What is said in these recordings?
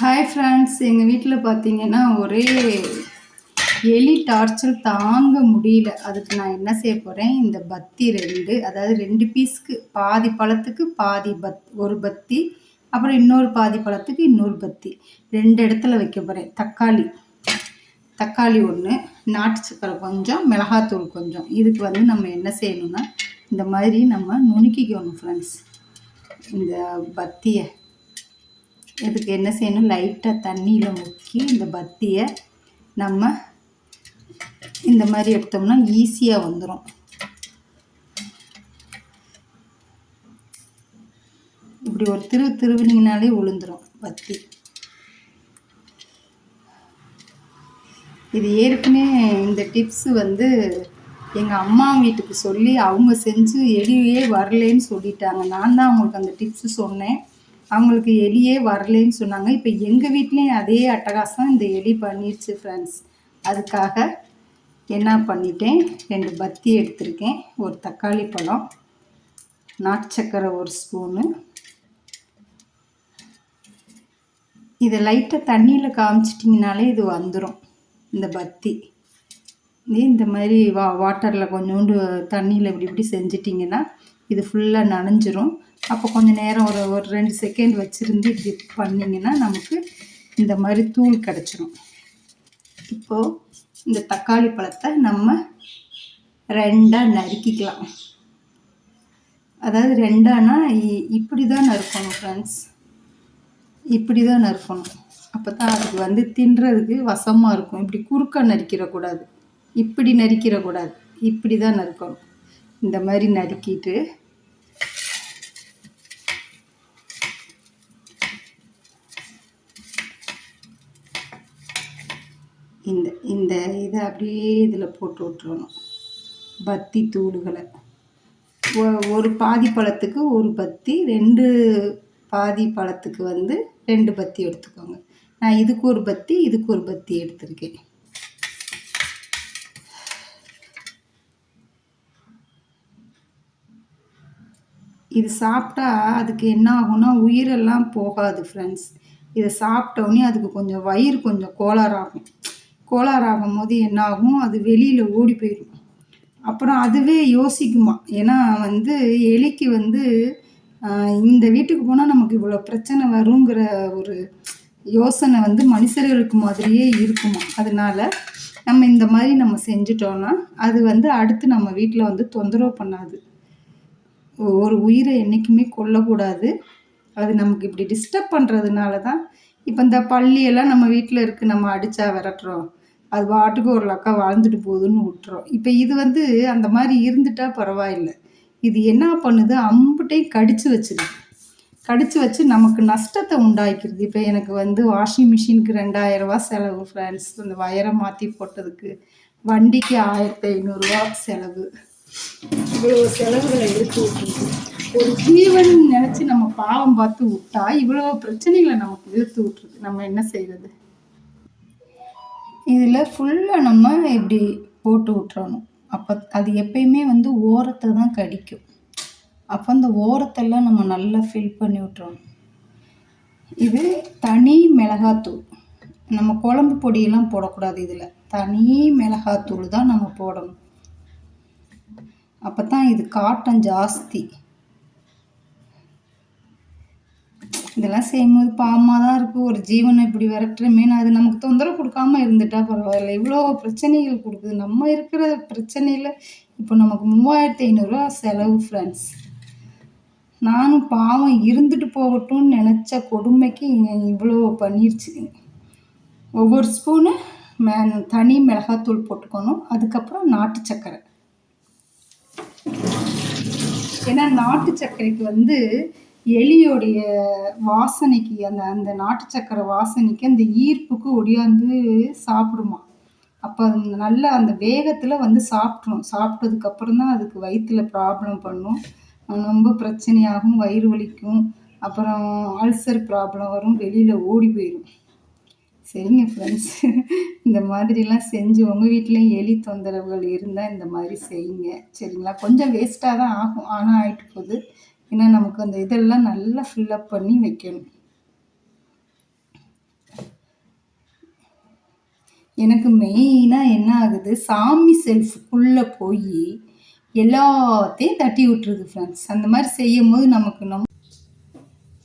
Hi friends எங்கள் வீட்டில் பார்த்தீங்கன்னா ஒரே எலி டார்ச்சர் தாங்க முடியல. அதுக்கு நான் என்ன செய்ய போகிறேன் இந்த பத்தி ரெண்டு அதாவது ரெண்டு பீஸ்க்கு பாதி பழத்துக்கு பாதி பத் ஒரு பத்தி அப்புறம் இன்னொரு பாதி பழத்துக்கு இன்னொரு பத்தி. ரெண்டு இடத்துல வைக்க போகிறேன் தக்காளி. தக்காளி ஒன்று நாட்டு சக்கரை கொஞ்சம் மிளகாத்தூள் கொஞ்சம். இதுக்கு வந்து நம்ம என்ன செய்யணும்னா இந்த மாதிரி நம்ம நுணுக்கிக்கணும் ஃப்ரெண்ட்ஸ் இந்த பத்தியை இதுக்கு என்ன செய்யணும்? லைட்டாக தண்ணியில் முக்கி இந்த பத்தியை நம்ம இந்த மாதிரி எடுத்தோம்னா ஈஸியாக வந்துடும் இப்படி ஒரு திரு திருவினிங்கனாலே விழுந்துடும் பத்தி. இது ஏற்கனவே இந்த டிப்ஸு வந்து எங்கள் அம்மா வீட்டுக்கு சொல்லி அவங்க செஞ்சு எலியே வரலேன்னு சொல்லிட்டாங்க. நான் தான் அவங்களுக்கு அந்த டிப்ஸு சொன்னேன். அவங்களுக்கு எலியே வரலேன்னு சொன்னாங்க. இப்போ எங்கள் வீட்லேயும் அதே அட்டகாசம் இந்த எலி பண்ணிடுச்சு ஃப்ரெண்ட்ஸ் அதுக்காக என்ன பண்ணிட்டேன்? ரெண்டு பத்தி எடுத்திருக்கேன். ஒரு தக்காளி பழம் நாட்டு சக்கரை ஒரு ஸ்பூனு இதை லைட்டாக தண்ணியில் காமிச்சிட்டிங்கனாலே இது வந்துடும் இந்த பத்தி. இந்த மாதிரி வா வாட்டரில் கொஞ்சோண்டு தண்ணியில் இப்படி இப்படி செஞ்சிட்டிங்கன்னா இது ஃபுல்லாக நனைஞ்சிரும். அப்போ கொஞ்சம் நேரம் ஒரு ஒரு ரெண்டு செகண்ட் வச்சுருந்து இப்படி பண்ணிங்கன்னா நமக்கு இந்த மாதிரி தூள் கிடச்சிரும். இப்போது இந்த தக்காளி பழத்தை நம்ம ரெண்டாக நறுக்கிக்கலாம். அதாவது ரெண்டானா இப்படி தான் நறுக்கணும் ஃப்ரெண்ட்ஸ் இப்படி தான் நறுக்கணும். அப்போ தான் அதுக்கு வந்து தின்றதுக்கு வசமாக இருக்கும். இப்படி குறுக்க நறுக்கிடக்கூடாது. இப்படி நறுக்கிடக்கூடாது. இப்படி தான் நறுக்கணும். இந்த மாதிரி நறுக்கிட்டு இந்த இந்த இதை அப்படியே இதில் போட்டு விட்டுறணும். பத்தி தூளுகளை. ஒரு பாதி பழத்துக்கு ஒரு பத்தி ரெண்டு பாதி பழத்துக்கு வந்து ரெண்டு பத்தி எடுத்துக்கோங்க. நான் இதுக்கு ஒரு பத்தி இதுக்கு ஒரு பத்தி எடுத்திருக்கேன். இது சாப்பிட்டா அதுக்கு என்ன ஆகும்னா உயிரெல்லாம் போகாது ஃப்ரெண்ட்ஸ் இதை சாப்பிட்டோன்னே அதுக்கு கொஞ்சம் வயிறு கொஞ்சம் கோளாறாகும். கோளாறாகும் போது என்ன ஆகும்? அது வெளியில் ஓடி போயிடும் அப்புறம் அதுவே யோசிக்குமா? ஏன்னா வந்து எலிக்கு வந்து இந்த வீட்டுக்கு போனால் நமக்கு இவ்வளோ பிரச்சனை வருங்கிற ஒரு யோசனை வந்து மனுஷர்களுக்கு மாதிரியே இருக்குமா? அதனால நம்ம இந்த மாதிரி நம்ம செஞ்சிட்டோம்னா அது வந்து அடுத்து நம்ம வீட்டில் வந்து தொந்தரவு பண்ணாது. ஒரு உயிரை என்றைக்குமே கொல்லக்கூடாது. அது நமக்கு இப்படி டிஸ்டர்ப் பண்ணுறதுனால தான் இப்போ இந்த பள்ளியெல்லாம் நம்ம வீட்டில் இருக்குது நம்ம அடித்தா விரட்டுறோம். அது பாட்டுக்கு ஒரு லக்கா வாழ்ந்துட்டு போகுதுன்னு விட்டுறோம். இப்போ இது வந்து அந்த மாதிரி இருந்துட்டால் பரவாயில்லை. இது என்ன பண்ணுது? அம்புட்டையும் கடிச்சு வச்சுது. கடிச்சு வச்சு நமக்கு நஷ்டத்தை உண்டாக்கிடுது இப்போ எனக்கு வந்து வாஷிங் மிஷினுக்கு ரெண்டாயிரரூவா செலவு ஃப்ரெண்ட்ஸ் இந்த வயரை மாற்றி போட்டதுக்கு வண்டிக்கு ஆயிரத்தி ஐநூறுரூவா செலவு. இவ்வளோ செலவுகளை எடுத்து ஒரு ஜீவன் நினச்சி நம்ம பாவம் பார்த்து விட்டா இவ்வளோ பிரச்சனைகளை நமக்கு இழுத்து விட்டுருக்கு. நம்ம என்ன செய்யறது இதில் ஃபுல்லாக நம்ம இப்படி போட்டு விட்றணும் அப்போ அது எப்பயுமே வந்து ஓரத்தை தான் கடிக்கும். அப்போ அந்த ஓரத்தெல்லாம் நம்ம நல்லா ஃபில் பண்ணி விட்றணும் இது தனி மிளகாத்தூள். நம்ம குழம்பு பொடியெல்லாம் போடக்கூடாது இதில். தனி மிளகாத்தூள் தான் நம்ம போடணும். அப்போ தான் இது காட்டம் ஜாஸ்தி. இதெல்லாம் செய்யும்போது பாவமாக தான் இருக்குது ஒரு ஜீவனை இப்படி விரட்டுறமேனு அது நமக்கு தொந்தரவு கொடுக்காம இருந்துட்டா பரவாயில்ல. இவ்வளோ பிரச்சனைகள் கொடுக்குது. நம்ம இருக்கிற பிரச்சனையில் இப்போ நமக்கு மூவாயிரத்தி ஐநூறுரூவா செலவு ஃப்ரெண்ட்ஸ் நானும் பாவம் இருந்துட்டு போகட்டும்னு நினச்ச கொடுமைக்கு இவ்வளோ பண்ணிருச்சு. ஒவ்வொரு ஸ்பூனு மே தனி மிளகாத்தூள் போட்டுக்கணும். அதுக்கப்புறம் நாட்டு சர்க்கரை ஏன்னா நாட்டு சர்க்கரைக்கு வந்து எலியோடைய வாசனைக்கு அந்த அந்த நாட்டு சக்கரை வாசனைக்கு அந்த ஈர்ப்புக்கு ஒடியாந்து சாப்பிடுமா. அப்போ அது நல்ல அந்த வேகத்தில் வந்து சாப்பிட்ரும். சாப்பிட்டதுக்கப்புறம் தான் அதுக்கு வயிற்றில் ப்ராப்ளம் பண்ணும். ரொம்ப பிரச்சனையாகும் வயிறு வலிக்கும். அப்புறம் அல்சர் ப்ராப்ளம் வரும் வெளியில் ஓடி போயிடும் சரிங்க ஃப்ரெண்ட்ஸ் இந்த மாதிரிலாம் செஞ்சு உங்கள் வீட்டிலையும் எலி தொந்தரவுகள் இருந்தால் இந்த மாதிரி செய்யுங்க. சரிங்களா? கொஞ்சம் வேஸ்ட்டாக தான் ஆகும். ஆனால் ஆகிட்டு போகுது. ஏன்னா நமக்கு அந்த இதெல்லாம் நல்லா ஃபில்லப் பண்ணி வைக்கணும். எனக்கு மெயினாக என்ன ஆகுது? சாமி செல்ஃபுக்குள்ளே போய் எல்லாத்தையும் தட்டி விட்டுருது ஃப்ரெண்ட்ஸ் அந்த மாதிரி செய்யும் போது நமக்கு நம்ம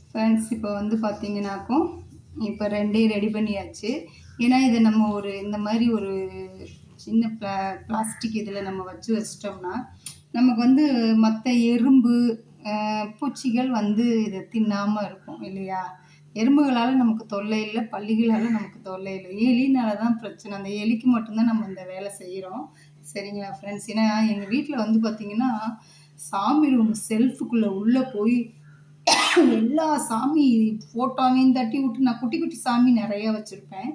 ஃப்ரெண்ட்ஸ் இப்போ வந்து பார்த்தீங்கன்னாக்கும் இப்போ ரெண்டையும் ரெடி பண்ணியாச்சு. ஏன்னா இதை நம்ம ஒரு இந்த மாதிரி ஒரு சின்ன பிளா பிளாஸ்டிக் இதில் நம்ம வச்சு வச்சிட்டோம்னா நமக்கு வந்து மற்ற எறும்பு பூச்சிகள் வந்து இதை தின்னாமல் இருக்கும் இல்லையா? எறும்புகளால் நமக்கு தொல்லை இல்லை பள்ளிகளால் நமக்கு தொல்லை இல்லை. எலினால தான் பிரச்சனை. அந்த எலிக்கு மட்டும்தான் நம்ம இந்த வேலை செய்கிறோம் சரிங்களா ஃப்ரெண்ட்ஸ் ஏன்னா எங்கள் வீட்டில் வந்து பார்த்திங்கன்னா சாமி ரூம் செல்ஃபுக்குள்ளே உள்ளே போய் எல்லா சாமி ஃபோட்டோவையும் தட்டி விட்டு நான் குட்டி குட்டி சாமி நிறையா வச்சுருப்பேன்.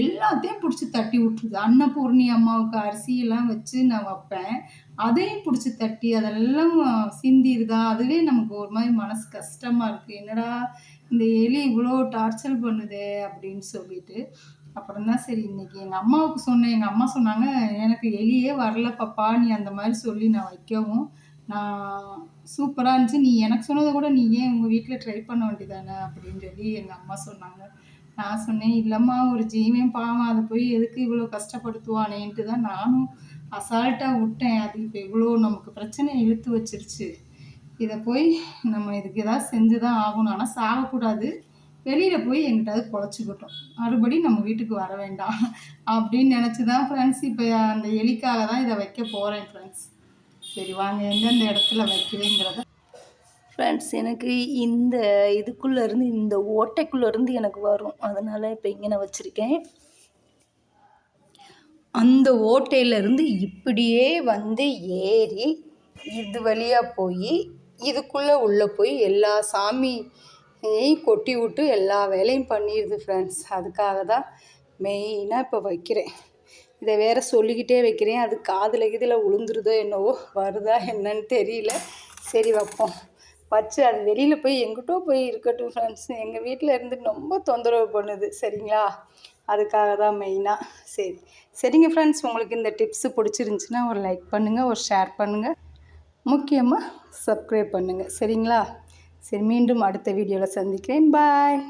எல்லாத்தையும் பிடிச்சி தட்டி விட்டுருது. அன்னபூர்ணி அம்மாவுக்கு அரிசியெல்லாம் வச்சு நான் வைப்பேன். அதையும் பிடிச்சி தட்டி அதெல்லாம் சிந்திடுதா அதுவே நமக்கு ஒரு மாதிரி மனசு கஷ்டமாக இருக்குது என்னடா இந்த எலி இவ்வளோ டார்ச்சர் பண்ணுதே அப்படின்னு சொல்லிட்டு. அப்புறம் தான் சரி இன்னைக்கு எங்கள் அம்மாவுக்கு சொன்னேன். எங்கள் அம்மா சொன்னாங்க எனக்கு எலியே வரல பாப்பா நீ அந்த மாதிரி சொல்லி நான் வைக்கவும். நான் சூப்பராக இருந்துச்சு. நீ எனக்கு சொன்னதை கூட நீ ஏன் உங்கள் வீட்டில் ட்ரை பண்ண வேண்டியதானே அப்படின்னு சொல்லி எங்கள் அம்மா சொன்னாங்க. நான் சொன்னேன் இல்லைம்மா ஒரு ஜீவன் பாவம் அதை போய் எதுக்கு இவ்வளோ கஷ்டப்படுத்துவானேன்ட்டு தான் நானும் அசால்ட்டாக விட்டேன். அது இப்போ இவ்வளோ நமக்கு பிரச்சனை இழுத்து வச்சிருச்சு. இதை போய் நம்ம இதுக்கு ஏதாவது செஞ்சு தான் ஆகணும். ஆனால் சாகக்கூடாது. வெளியில் போய் எங்கிட்டாவது குழச்சிக்கிட்டோம் மறுபடி நம்ம வீட்டுக்கு வர வேண்டாம். அப்படின்னு நினச்சி தான் ஃப்ரெண்ட்ஸ் இப்போ அந்த எலிக்காக தான் இதை வைக்க போகிறேன் ஃப்ரெண்ட்ஸ் சரி வாங்க. எந்தெந்த இடத்துல வைக்கிறேங்கிறத ஃப்ரெண்ட்ஸ் எனக்கு இந்த இதுக்குள்ளே இருந்து இந்த ஓட்டைக்குள்ளே இருந்து எனக்கு வரும். அதனால் இப்போ இங்கே நான் வச்சுருக்கேன். அந்த ஓட்டையிலேருந்து இப்படியே வந்து ஏறி இது வழியாக போய் இதுக்குள்ளே உள்ளே போய் எல்லா சாமியையும் கொட்டி விட்டு எல்லா வேலையும் பண்ணிடுது ஃப்ரெண்ட்ஸ் அதுக்காக தான் மெயினாக இப்போ வைக்கிறேன். இதை வேற சொல்லிக்கிட்டே வைக்கிறேன். அது காதில் இதில் உளுந்துருதோ என்னவோ வருதா என்னன்னு தெரியல. சரி வைப்போம். வச்சு அது வெளியில் போய் எங்கிட்டோ போய் இருக்கட்டும் ஃப்ரெண்ட்ஸ் எங்கள் வீட்டில் இருந்து ரொம்ப தொந்தரவு பண்ணுது. சரிங்களா? அதுக்காக தான் மெயினாக சரி. சரிங்க ஃப்ரெண்ட்ஸ் உங்களுக்கு இந்த டிப்ஸு பிடிச்சிருந்துச்சின்னா ஒரு லைக் பண்ணுங்கள் ஒரு ஷேர் பண்ணுங்கள் முக்கியமாக சப்ஸ்கிரைப் பண்ணுங்கள் சரிங்களா? சரி மீண்டும் அடுத்த வீடியோவில் சந்திக்கிறேன். பாய்